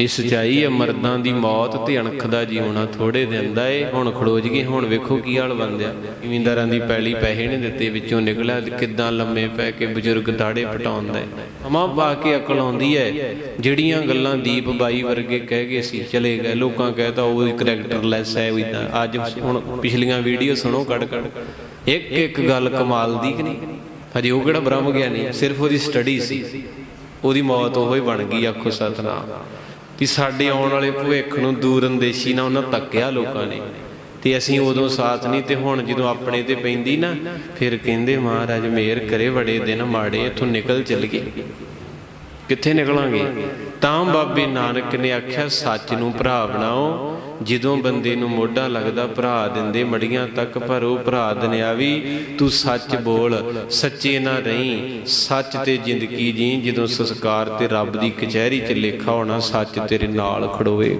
ਇਹ ਸਚਾਈ ਹੈ ਮਰਦਾਂ ਦੀ ਮੌਤ ਤੇ ਅਣਖ ਦਾ ਜਿਉਣਾ ਥੋੜੇ ਦਿਨ ਦਾ ਏ। ਹੁਣ ਖੜੋਜ ਗਏ ਹੁਣ ਵੇਖੋ ਕੀ ਹਾਲ ਬੰਦਿਆ ਜ਼ਿਮੀਂਦਾਰਾਂ ਦੀ ਪੈਲੀ ਪੈਸੇ ਨਹੀਂ ਦਿੱਤੇ, ਵਿੱਚੋਂ ਨਿਕਲਿਆ ਕਿੱਦਾਂ ਲੰਮੇ ਪੈ ਕੇ ਬਜ਼ੁਰਗ ਦਾੜੇ ਪਟਾਉਂਦਾ ਹੈ ਪਾ ਕੇ ਅਕਲ ਆਉਂਦੀ ਹੈ ਜਿਹੜੀਆਂ ਗੱਲਾਂ ਦੀਪ ਬਾਈ ਵਰਗੇ ਕਹਿ ਗਏ ਸੀ, ਚਲੇ ਗਏ। ਲੋਕਾਂ ਕਹਿਤਾ ਉਹ ਕਰੈਕਟਰਲੈਸ ਹੈ, ਉਹ ਇਦਾਂ ਅੱਜ ਹੁਣ ਪਿਛਲੀਆਂ ਵੀਡੀਓ ਸੁਣੋ ਕੱਢ ਕੱਢ। ਇੱਕ ਇੱਕ ਗੱਲ ਕਮਾਲ ਦੀ ਕਿ ਨਹੀਂ? ਹਜੇ ਉਹ ਕਿਹੜਾ ਬ੍ਰਹਮ ਗਿਆਨੀ? ਸਿਰਫ ਉਹਦੀ ਸਟੱਡੀ ਸੀ। ਉਹਦੀ ਮੌਤ ਉਹੋ ਹੀ ਬਣ ਗਈ, ਆਖੋ ਸਤਨਾਮ। ਵੀ ਸਾਡੇ ਆਉਣ ਵਾਲੇ ਭਵਿੱਖ ਨੂੰ ਦੂਰ ਅੰਦੇਸ਼ੀ ਨਾਲ ਉਹਨਾਂ ਤੱਕਿਆ ਲੋਕਾਂ ਨੇ। ਤੇ ਅਸੀਂ ਉਦੋਂ ਸਾਥ ਨਹੀਂ ਤੇ ਹੁਣ ਜਦੋਂ ਆਪਣੇ ਤੇ ਪੈਂਦੀ ਨਾ, ਫਿਰ ਕਹਿੰਦੇ, ਮਹਾਰਾਜ ਮੇਰ ਕਰੇ, ਬੜੇ ਦਿਨ ਮਾੜੇ ਇੱਥੋਂ ਨਿਕਲ ਚੱਲ ਗਏ। ਕਿੱਥੇ ਨਿਕਲਾਂਗੇ? ਤਾਂ ਬਾਬੇ ਨਾਨਕ ਨੇ ਆਖਿਆ, ਸੱਚ ਨੂੰ ਭਰਾ ਬਣਾਓ। ਜਦੋਂ ਬੰਦੇ ਨੂੰ ਮੋਢਾ ਲੱਗਦਾ, ਭਰਾ ਦਿੰਦੇ ਮੜੀਆਂ ਤੱਕ, ਪਰ ਉਹ ਭਰਾ ਦਨਿਆਵੀ ਤੂੰ ਸੱਚ ਬੋਲ, ਸੱਚੇ ਨਾ ਰਹੀਂ। ਸੱਚ ਤੇ ਜ਼ਿੰਦਗੀ ਜੀ, ਜਦੋਂ ਸੰਸਕਾਰ ਤੇ ਰੱਬ ਦੀ ਕਚਹਿਰੀ 'ਚ ਲੇਖਾ ਹੋਣਾ, ਸੱਚ ਤੇਰੇ ਨਾਲ ਖੜੋਵੇਗਾ।